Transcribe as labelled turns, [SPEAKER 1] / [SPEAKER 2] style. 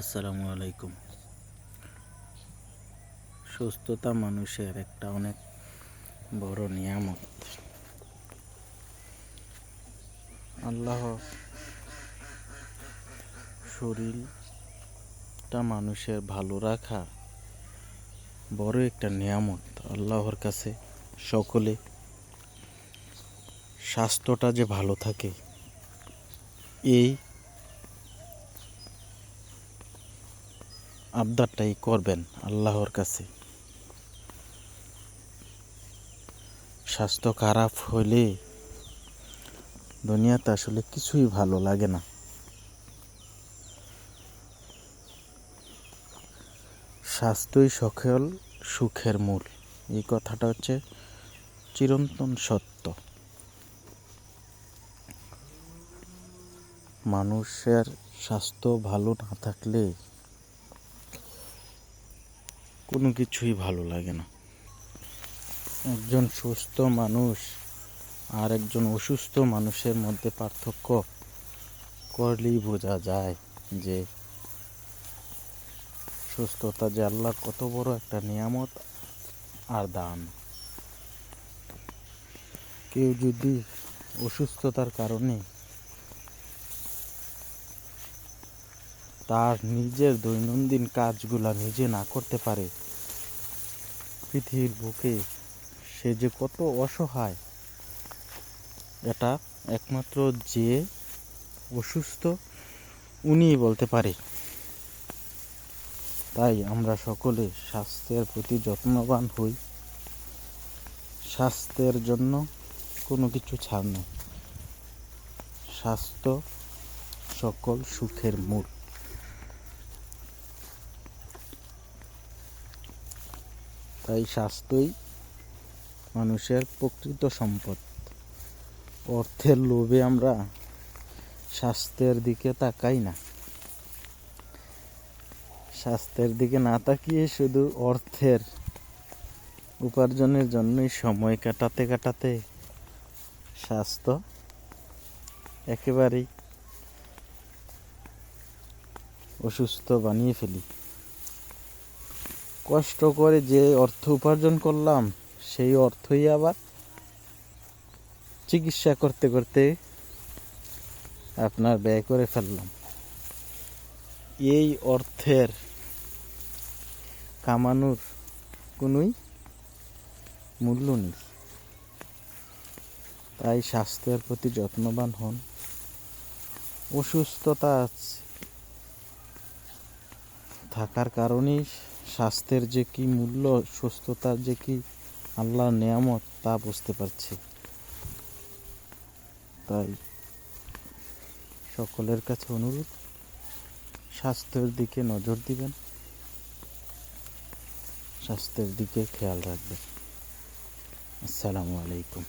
[SPEAKER 1] আসসালামু আলাইকুম। সুস্থতা মানুষের একটা অনেক বড় নিয়ামত। আল্লাহ শরীরটা মানুষের ভালো রাখা বড় একটা নিয়ামত। আল্লাহর কাছে সকলে স্বাস্থ্যটা যে ভালো থাকে, এই আবদারটাই করবেন আল্লাহর কাছে। স্বাস্থ্য খারাপ হলে দুনিয়াতে আসলে কিছুই ভালো লাগে না। স্বাস্থ্যই সকল সুখের মূল। এই কথাটা হচ্ছে চিরন্তন সত্য। মানুষের স্বাস্থ্য ভালো না থাকলে কোনো কিছুই ভালো লাগে না। একজন সুস্থ মানুষ আর একজন অসুস্থ মানুষের মধ্যে পার্থক্য করলেই বোঝা যায় যে সুস্থতা যে আল্লাহর কত বড় একটা নিয়ামত আর দান। কেউ যদি অসুস্থতার কারণে তার নিজের দৈনন্দিন কাজগুলা নিজে না করতে পারে। পৃথিবীর বুকে সে যে কত অসহায়, এটা একমাত্র যে অসুস্থ উনিই বলতে পারে। তাই আমরা সকলে স্বাস্থ্যের প্রতি যত্নবান হই। স্বাস্থ্যের জন্য কোনো কিছু ছাড় নেই। স্বাস্থ্য সকল সুখের মূল। তাই স্বাস্থ্যই মানুষের প্রকৃত সম্পদ। অর্থের লোভে আমরা স্বাস্থ্যের দিকে তাকাই না। স্বাস্থ্যের দিকে না তাকিয়ে শুধু অর্থের উপার্জনের জন্যই সময় কাটাতে কাটাতে স্বাস্থ্য একেবারেই অসুস্থ বানিয়ে ফেলি। কষ্ট করে যে অর্থ উপার্জন করলাম, সেই অর্থই আবার চিকিৎসা করতে করতে আপনার ব্যয় করে ফেললাম। এই অর্থের কামানোর কোনোই মূল্য নেই। তাই স্বাস্থ্যের প্রতি যত্নবান হন। অসুস্থতা থাকার কারণেই স্বাস্থ্যের যে কি মূল্য, সুস্থতার যে কি আল্লাহর নেয়ামত, তা বুঝতে পারছি। তাই সকলের কাছে অনুরোধ, স্বাস্থ্যের দিকে নজর দিবেন, স্বাস্থ্যের দিকে খেয়াল রাখবেন। আসসালামু আলাইকুম।